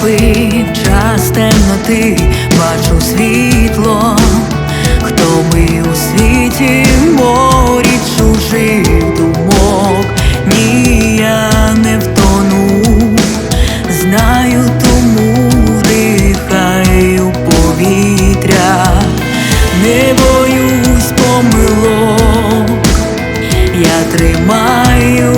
спить час темноти, бачу світло, хто ми у світі? Морі чужих думок, ні, я не втону, знаю, тому дихаю повітря, не боюсь помилок. Я тримаю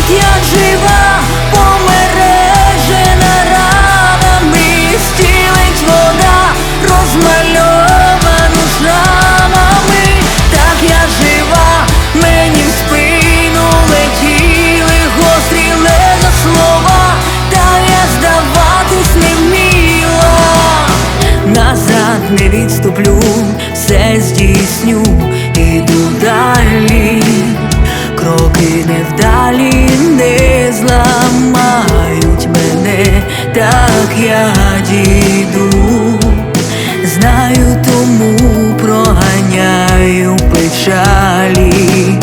тут, я жива, помережена ранами, стілить вода, розмальовану шрамами, так я жива, мені в спину летіли гострі леза слова, та я здаватись не вміла. Назад не відступлю, все здійсню, іду далі, кроки невдалі як я діду, знаю, тому проганяю печалі,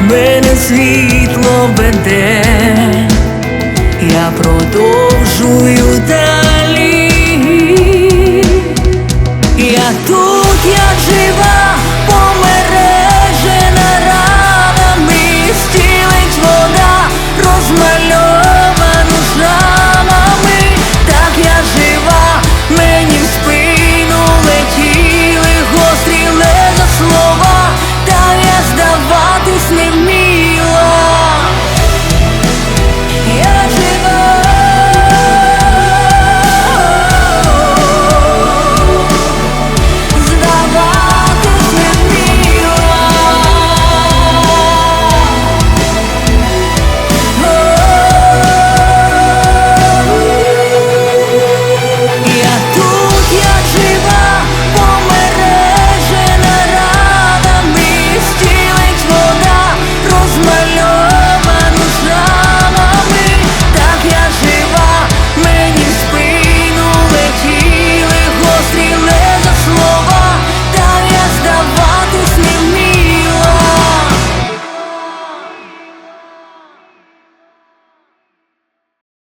мене світло веде, я продовжую далі, я тут, я.